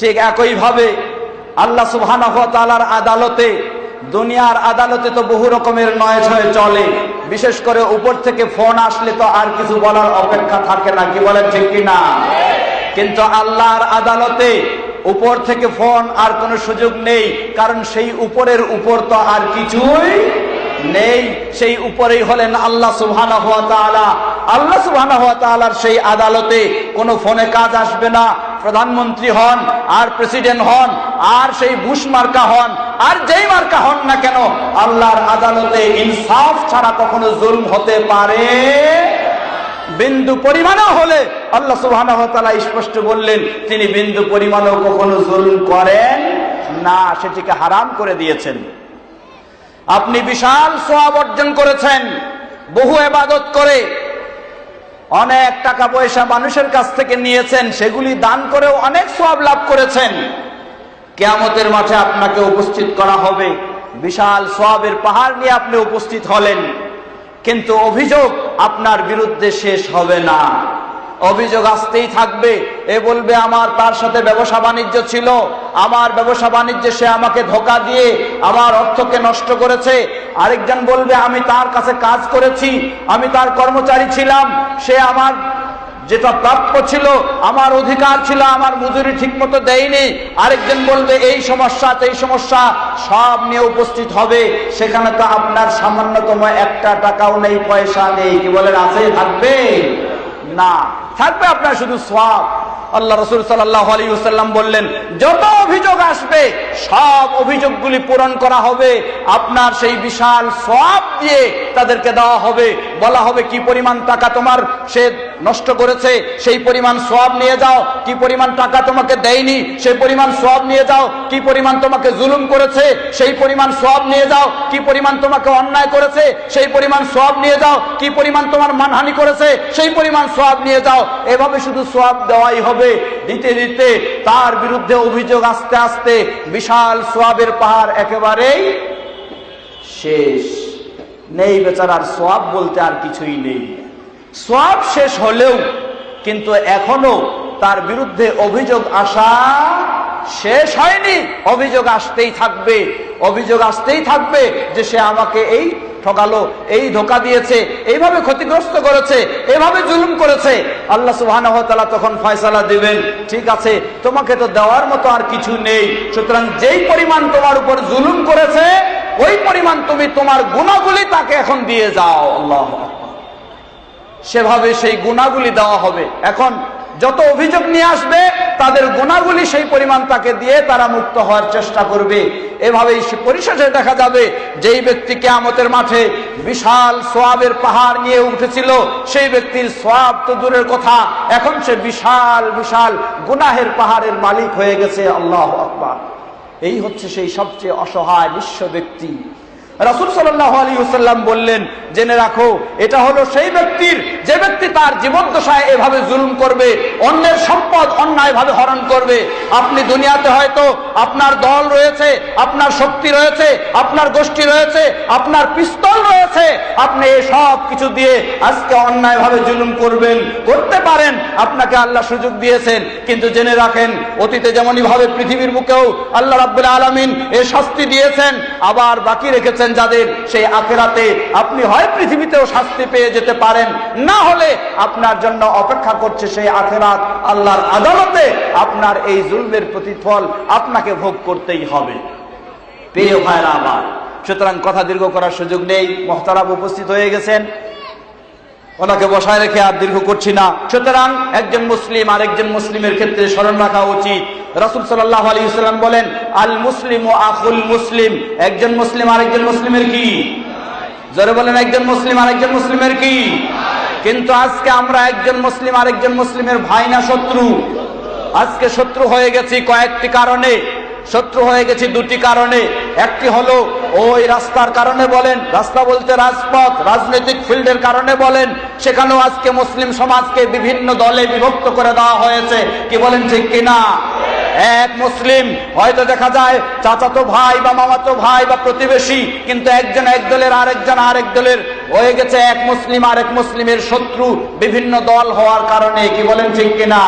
ঠিক একইভাবে আল্লাহ তাআলার আদালতে, দুনিয়ার আদালতে তো বহু রকমের নয় ছয় চলে। বিশেষ করে উপর থেকে ফোন আসলে তো আর কিছু বলার অপেক্ষা থাকে না, কি বলেন ঠিক কিনা? কিন্তু আল্লাহর আদালতে উপর থেকে ফোন আর কোনো সুযোগ নেই, কারণ সেই উপরের উপর তো আর কিছুই নেই। সেই উপরেই হলেন আল্লাহ তাআলা। আল্লাহ তাআলার সেই আদালতে কোনো ফোনে কাজ আসবে না প্রধানমন্ত্রী হন, আর প্রেসিডেন্ট হন, আর সেই বুশ মার্কা হন, আর যেই মার্কা হন না কেন, আল্লাহর আদালতে ইনসাফ ছাড়া কখনো জুলম হতে পারে। বিন্দু পরিমাণও হলে আল্লাহ তাআলা স্পষ্ট বললেন, তিনি বিন্দু পরিমাণও কখনো জুলম করেন না, সেটিকে হারাম করে দিয়েছেন। আপনি বিশাল সোয়াব অর্জন করেছেন, বহু এবাদত করে অনেক টাকা পয়সা মানুষের কাছ থেকে নিয়েছেন, সেগুলি দান করেও অনেক সব লাভ করেছেন। কেয়ামতের মাঠে আপনাকে উপস্থিত করা হবে। বিশাল সবের পাহাড় নিয়ে আপনি উপস্থিত হলেন। কিন্তু অভিযোগ আপনার বিরুদ্ধে শেষ হবে না। অভিযোগ আসতেই থাকবে। এ বলবে, আমার তার সাথে ব্যবসা বাণিজ্য ছিল। আমার ব্যবসা বাণিজ্যে সে আমাকে ধোকা দিয়ে আমার অর্থকে নষ্ট করেছে। আরেকজন বলবে, আমি তার কাছে কাজ করেছি। আমি তার কর্মচারী ছিলাম। সে আমার যেটা প্রাপ্য ছিল, আমার অধিকার ছিল, আমার মজুরি ঠিক মতো দেয়নি। আরেকজন বলবে, এই সমস্যা এই সমস্যা সব নিয়ে উপস্থিত হবে। সেখানে তো আপনার সামান্যতম একটা টাকাও নেই, পয়সা নেই। কি বলেন আছে থাকবে? না। থাকবে আপনার শুধু সব আল্লাহ রসুল সাল্লাম বললেন, যত অভিযোগ আসবে, সব অভিযোগগুলি পূরণ করা হবে। আপনার সেই বিশাল সব দিয়ে তাদেরকে দেওয়া হবে। বলা হবে কি পরিমাণ টাকা তোমার সে নষ্ট করেছে, সেই পরিমাণ সব নিয়ে যাও। কি পরিমাণ টাকা তোমাকে দেয়নি, সেই পরিমাণ সব নিয়ে যাও। কি পরিমাণ তোমাকে জুলুম করেছে, সেই পরিমাণ সব নিয়ে যাও। কি পরিমাণ তোমাকে অন্যায় করেছে, সেই পরিমাণ সব নিয়ে যাও। কি পরিমাণ তোমার মানহানি করেছে, সেই পরিমাণ সব নিয়ে যাও। এভাবে শুধু সব দেওয়াই হবে। দিতে দিতে তার বিরুদ্ধে অভিযোগ আস্তে আস্তে বিশাল সোয়াবের পাহাড় একেবারেই শেষ। নেই বেচারার সোয়াব বলতে আর কিছুই নেই। সোয়াব শেষ হলেও কিন্তু এখনও তার বিরুদ্ধে অভিযোগ আসা শেষ হয়নি। অভিযোগ আসতেই থাকবে, অভিযোগ আসতেই থাকবে যে সে আমাকে এই ঠকালো, এই ধোকা দিয়েছে, এইভাবে ক্ষতিগ্রস্ত করেছে, এভাবে জুলুম করেছে। আল্লাহ তাআলা তখন ফয়সালা দিবেন, ঠিক আছে, তোমাকে তো দেওয়ার মতো আর কিছু নেই। সুতরাং যেই পরিমাণ তোমার উপর জুলুম করেছে ওই পরিমাণ তুমি তোমার গুণাগুলি তাকে এখন দিয়ে যাও, আল্লাহ সেভাবে সেই গুণাগুলি দেওয়া হবে। এখন যত অভিযোগ নিয়ে আসবে, তাদের গুণাগুলি সেই পরিমাণ তাকে দিয়ে তারা মুক্ত হওয়ার চেষ্টা করবে। এভাবেই পরিশেষে দেখা যাবে, যেই ব্যক্তি কেয়ামতের মাঠে বিশাল সোয়াবের পাহাড় নিয়ে উঠেছিল, সেই ব্যক্তির সোয়াব তো দূরের কথা, এখন সে বিশাল বিশাল গুনাহের পাহাড়ের মালিক হয়ে গেছে, আল্লাহ আকবার। এই হচ্ছে সেই সবচেয়ে অসহায় নিঃস্ব ব্যক্তি। রাসুল সাল্লাহ আলী সাল্লাম বললেন, জেনে রাখো, এটা হলো সেই ব্যক্তির, যে ব্যক্তি তার জীবদ্দশায় এভাবে জুলুম করবে, অন্যের সম্পদ অন্যায় ভাবে হরণ করবে। আপনি দুনিয়াতে হয়তো আপনার দল রয়েছে, আপনার শক্তি রয়েছে, আপনার গোষ্ঠী রয়েছে, আপনার পিস্তল রয়েছে। আপনি এই সব কিছু দিয়ে আজকে অন্যায় ভাবে জুলুম করবেন, করতে পারেন, আপনাকে আল্লাহ সুযোগ দিয়েছেন। কিন্তু জেনে রাখেন, অতীতে যেমনই ভাবে পৃথিবীর বুকেও আল্লাহ রাব্বুল আলমিন এ শাস্তি দিয়েছেন, আবার বাকি রেখেছেন যাদের সেই আখেরাতে আপনি হয় পৃথিবীতেও শাস্তি পেয়ে যেতে পারেন, না হলে আপনার জন্য অপেক্ষা করছে সেই আখেরাত আল্লাহর আদালতে আপনার এই জুলমের প্রতিফল আপনাকে ভোগ করতেই হবে। প্রিয় ভাইরা আমার, সুতরাং কথা দীর্ঘ করার সুযোগ নেই মহতারাব উপস্থিত হয়ে গেছেন। ওনাকে বসায় রেখে আর দীর্ঘ করছি না। সুতরাং একজন মুসলিম আরেকজন মুসলিমের ক্ষেত্রে স্মরণ রাখা উচিত। রসুল সাল্লাহ আলী ইসলাম বলেন, আল মুসলিম ও আকুল মুসলিম। একজন মুসলিম আরেকজন মুসলিমের কি? জোরে বলেন, একজন মুসলিম আরেকজন মুসলিমের কি? কিন্তু আজকে আমরা একজন মুসলিম আরেকজন মুসলিমের ভাই না শত্রু। আজকে শত্রু হয়ে গেছি কয়েকটি কারণে। শত্রু হয়ে গেছি দুটি কারণে। একটি হলো, ওই রাস্তার কারণে বলেন, রাস্তা বলতে রাজপথ, রাজনৈতিক ফিল্ডের কারণে বলেন, সেখানেও আজকে মুসলিম সমাজকে বিভিন্ন দলে বিভক্ত করে দেওয়া হয়েছে। কি বলেন ঠিক কিনা? এক মুসলিম, হয়তো দেখা যায়, চাচাতো ভাই বা মামাতো ভাই বা প্রতিবেশী, কিন্তু একজন এক দলের, আরেকজন আরেক দলের হয়ে গেছে এক মুসলিম, আরেক মুসলিমের শত্রু বিভিন্ন দল হওয়ার কারণে। কি বলেন ঠিক কিনা?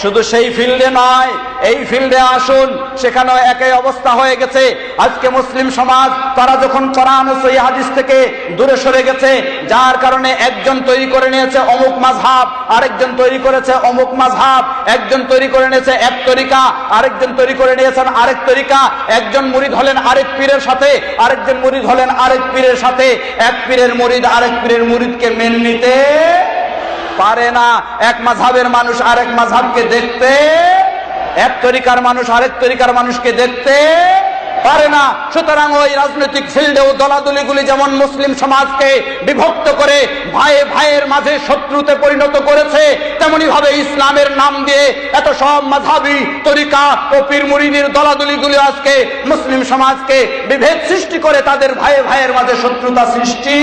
শুধু সেই ফিল্ডে নয়, এই ফিল্ডে আসুন, সেখানেও একই অবস্থা হয়ে গেছে। আজকে মুসলিম সমাজ, তারা যখন কোরআন ও সহি হাদিস থেকে দূরে সরে গেছে, যার কারণে একজন তৈরি করে নিয়েছে অমুক মাঝহাব আরেকজন তৈরি করেছে অমুক মাঝহাব একজন তৈরি করে নিয়েছে এক তরিকা, আরেকজন তৈরি করে নিয়েছেন আরেক তরিকা, একজন মুরিদ হলেন আরেক পীরের সাথে, আরেকজন মুরিদ হলেন আরেক পীরের সাথে, এক পীরের মুরিদ আরেক পীরের মুরিদকে মেনে নিতে পারে না। এক মাঝাবের মানুষ আরেক মাঝাবকে দেখতে, এক তরিকার মানুষ আরেক তরিকার মানুষকে দেখতে পারে না। সুতরাং ওই রাজনৈতিক ফিল্ডে ও দলাদলিগুলি যেমন মুসলিম সমাজকে বিভক্ত করে ভাইয়ে ভাইয়ের মাঝে শত্রুতে পরিণত করেছে তেমনি ভাবে ইসলামের নাম দিয়ে এত সব মাঝাবি তরিকা ও পীর মুরিদির দলাদলিগুলি আজকে মুসলিম সমাজকে বিভেদ সৃষ্টি করে তাদের ভাইয়ে ভাইয়ের মাঝে শত্রুতা সৃষ্টি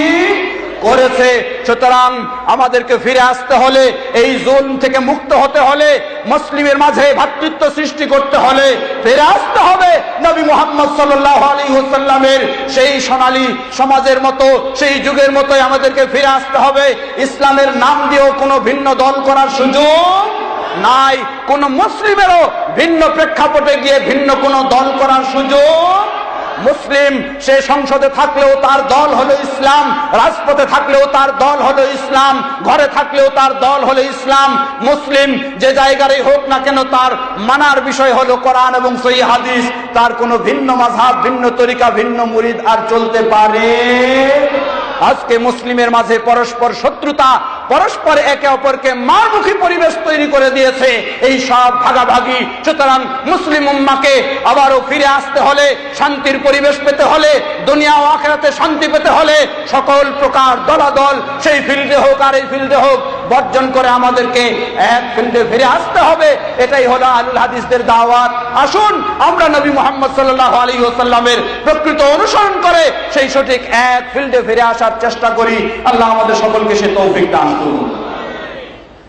করেছে। সুতরাং আমাদেরকে ফিরে আসতে হলে, এই জুল থেকে মুক্ত হতে হলে, মুসলিমের মাঝে ভাতৃত্ব সৃষ্টি করতে হলে ফিরে আসতে হবে। নবী মোহাম্মদ সাল্লাহ আলী হোসাল্লামের সেই সোনালী সমাজের মতো, সেই যুগের মতোই আমাদেরকে ফিরে আসতে হবে। ইসলামের নাম দিয়েও কোনো ভিন্ন দল করার সুযোগ নাই। কোন মুসলিমেরও ভিন্ন প্রেক্ষাপটে গিয়ে ভিন্ন কোন দল করার সুযোগ মুসলিম সে সংসদে থাকলেও তার দল হলো ইসলাম, রাজপথে থাকলেও তার দল হলো ইসলাম, ঘরে থাকলেও তার দল হলো ইসলাম। মুসলিম যে জায়গারই হোক না কেন তার মানার বিষয় হলো কোরআন এবং সহি হাদিস। তার কোনো ভিন্ন মাঝাব ভিন্ন তরিকা, ভিন্ন মুরিদ আর চলতে পারে। আজকে মুসলিমের মাঝে পরস্পর শত্রুতা পরস্পর একে অপরকে মারমুখী পরিবেশ তৈরি করে দিয়েছে। এই সব ভাগাভাগি। সুতরাং মুসলিম উম্মাকে আবারও ফিরে আসতে হলে, শান্তির পরিবেশ পেতে হলে, দুনিয়া ও আখেরাতে শান্তি পেতে হলে সকল প্রকার দলাদল সেই ফিল্ডে হোক আর এই ফিল্ডে হোক বর্জন করে আমাদেরকে এক ফিল্ডে ফিরে আসতে হবে। এটাই হলো আলুল হাদিসদের দাওয়াত। আসুন, আমরা নবী মোহাম্মদ সাল্লাহ আলী ওসাল্লামের প্রকৃত অনুসরণ করে সেই সঠিক এক ফিল্ডে ফিরে আসার চেষ্টা করি। আল্লাহ আমাদের সকলকে সে তৌফিক দান করুন।